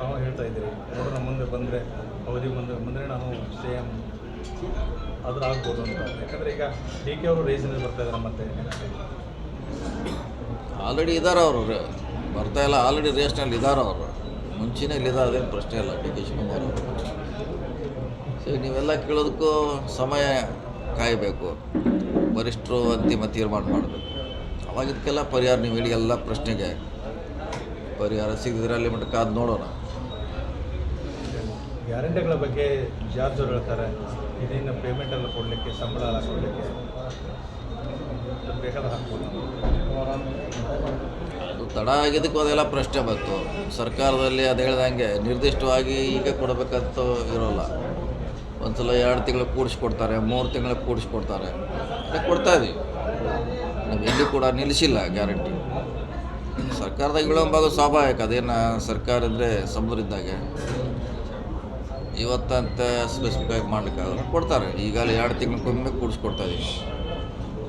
ತಾವು ಹೇಳ್ತಾ ಇದ್ದೀರಿ. ನೋಡೋಣ ಮುಂದೆ ಬಂದರೆ ಅವಧಿ ಮುಂದೆ ಬಂದರೆ ನಾನು ಸಿ ಎಂ ಆದರೂ ಆಗ್ಬೋದು ಅಂತ. ಯಾಕಂದರೆ ಈಗ ಡಿ ಕೆ ಅವರು ರೇಸಿನಲ್ಲಿ ಬರ್ತಾ ಇದ್ದಾರೆ ಮತ್ತೆ. ಆಲ್ರೆಡಿ ಇದ್ದಾರೆ ಅವರು. ಬರ್ತಾ ಇಲ್ಲ. ಆಲ್ರೆಡಿ ರೇಸ್ನಲ್ಲಿ ಇದ್ದಾರೆ ಅವರು. ಮುಂಚಿನ ಇಲ್ಲಿದ್ದಾರೆ, ಅದೇನು ಪ್ರಶ್ನೆ ಇಲ್ಲ. ಡಿ ಕೆ ಶಿವಕುಮಾರ್ ಅವರು. ಸೊ ನೀವೆಲ್ಲ ಕೇಳೋದಕ್ಕೂ ಸಮಯ ಕಾಯಬೇಕು. ವರಿಷ್ಠರು ಅಂತಿಮ ತೀರ್ಮಾನ ಮಾಡಬೇಕು. ಅವಾಗಿದ್ದಕ್ಕೆಲ್ಲ ಪರಿಹಾರ, ನೀವು ಹೇಳಿ ಎಲ್ಲ ಪ್ರಶ್ನೆಗೆ ಪರಿಹಾರ ಸಿಗದಿದ್ರೆ ಅಲ್ಲಿ ಮಟ್ಟ ಕಾದು ನೋಡೋಣ. ಗ್ಯಾರಂಟಿಗಳ ಬಗ್ಗೆ ಜಾರ್ಜರು ಹೇಳ್ತಾರೆ, ಇದನ್ನು ಪೇಮೆಂಟ್ ಎಲ್ಲ ಕೊಡಲಿಕ್ಕೆ, ಸಂಬಳ ಎಲ್ಲ ಕೊಡಲಿಕ್ಕೆ. ಅದು ತಡ ಆಗಿದ್ದಕ್ಕೆ ಅದೆಲ್ಲ ಪ್ರಶ್ನೆ ಬಂತು. ಸರ್ಕಾರದಲ್ಲಿ ಅದು ಹೇಳ್ದಂಗೆ ನಿರ್ದಿಷ್ಟವಾಗಿ ಈಗ ಕೊಡಬೇಕಂತ ಇರೋಲ್ಲ. ಒಂದ್ಸಲ ಎರಡು ತಿಂಗಳು ಕೂಡಿಸ್ಕೊಡ್ತಾರೆ, ಮೂರು ತಿಂಗಳು ಕೂಡಿಸ್ಕೊಡ್ತಾರೆ. ಕೊಡ್ತಾ ಇದೀವಿ. ನಾವು ಎಲ್ಲಿ ಕೂಡ ನಿಲ್ಲಿಸಿಲ್ಲ ಗ್ಯಾರಂಟಿ. ಸರ್ಕಾರದಾಗ ವಿಳಂಬ ಸ್ವಾಭಾವಿಕ, ಅದೇನು ಸರ್ಕಾರ ಅಂದರೆ ಸಮುದ್ರ ಇದ್ದಾಗೆ ಇವತ್ತಂತ ಸ್ಪೆಸಿಫಿಕ್ ಆಗಿ ಮಾಡ್ಲಿಕ್ಕಾಗಲ್ಲ ಕೊಡ್ತಾರೆ. ಈಗಲೇ ಎರಡು ತಿಂಗಳಿಗೊಮ್ಮೆ ಕೂಡಿಸ್ಕೊಡ್ತಾ ಇದೀವಿ